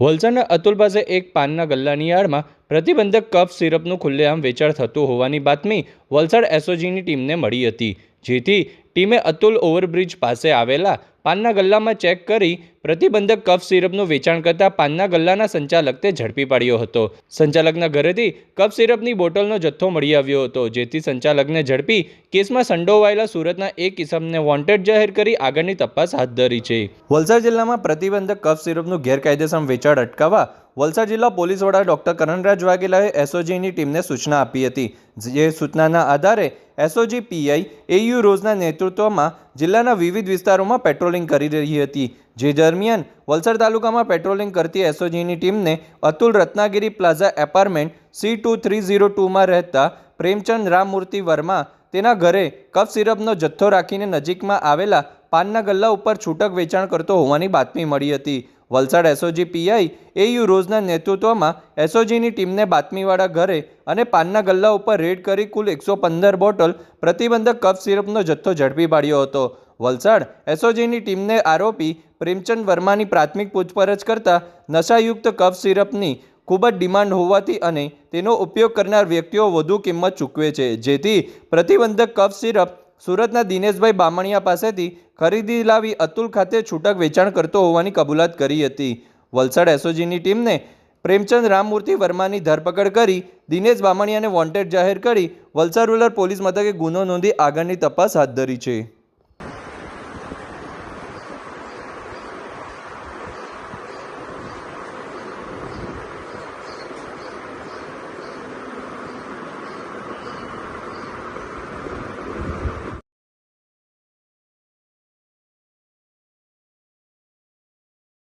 વલસાડના અતુલ પાસે એક પાનના ગલ્લાની આડમાં પ્રતિબંધક કફ સિરપનું ખુલ્લેઆમ વેચાણ થતું હોવાની બાતમી વલસાડ એસઓજીની ટીમને મળી હતી, જેથી ટીમે અતુલ ઓવરબ્રિજ પાસે આવેલા પાનના ગલ્લામાં ચેક કરી પ્રતિબંધક કફ સિરપનું વેચાણ કરતા પાનના ગલ્લાના સંચાલકને ઝડપી પાડ્યો હતો. સંચાલકના ઘરેથી કફ સિરપની બોટલનો જથ્થો મળી આવ્યો હતો, જેથી સંચાલકને ઝડપી કેસમાં સંડોવાયેલા સુરતના એક કિસમને વોન્ટેડ જાહેર કરી આગળની તપાસ હાથ ધરી છે. વલસાડ જિલ્લામાં પ્રતિબંધક કફ સિરપનું ગેરકાયદેસર વેચાણ અટકાવવા વલસાડ જિલ્લા પોલીસ વડા ડોક્ટર કરણરાજ વાઘેલાએ એસઓજીની ટીમને સૂચના આપી હતી. જે સૂચનાના આધારે એસઓજી પીઆઈ એયુ રોઝના નેતૃત્વમાં જિલ્લાના વિવિધ વિસ્તારોમાં પેટ્રોલિંગ કરી રહી હતી. જે દરમિયાન વલસાડ તાલુકામાં પેટ્રોલિંગ કરતી એસઓજીની ટીમને Atul Ratnagiri plaza apartment C two three zero ટુમાં રહેતા પ્રેમચંદ રામમૂર્તિ વર્મા તેના ઘરે કફ સિરપનો જથ્થો રાખીને નજીકમાં આવેલા પાનના ગલ્લા ઉપર છૂટક વેચાણ કરતો હોવાની બાતમી મળી હતી. વલસાડ એસઓજી પીઆઈ એયુ રોઝના નેતૃત્વમાં એસઓજીની ટીમને બાતમીવાળા ઘરે અને પાનના ગલ્લા ઉપર રેડ કરી કુલ એકસો પંદર બોટલ પ્રતિબંધક કફ સિરપનો જથ્થો ઝડપી પાડ્યો હતો. વલસાડ એસઓજીની ટીમને આરોપી પ્રેમચંદ વર્માની પ્રાથમિક પૂછપરછ કરતા નશાયુક્ત કફ સિરપની ખૂબ જ ડિમાન્ડ હોવાથી અને તેનો ઉપયોગ કરનાર વ્યક્તિઓ વધુ કિંમત ચૂકવે છે. જેથી પ્રતિબંધક કફ સિરપ સુરતના દિનેશભાઈ બામણિયા પાસેથી ખરીદી લાવી અતુલ ખાતે છૂટક વેચાણ કરતો હોવાની કબૂલાત કરી હતી. વલસાડ એસઓજીની ટીમને પ્રેમચંદ રામમૂર્તિ વર્માની ધરપકડ કરી દિનેશ બામણિયાને વોન્ટેડ જાહેર કરી વલસાડ રૂરલ પોલીસ મથકે ગુનો નોંધી આગળની તપાસ હાથ ધરી છે.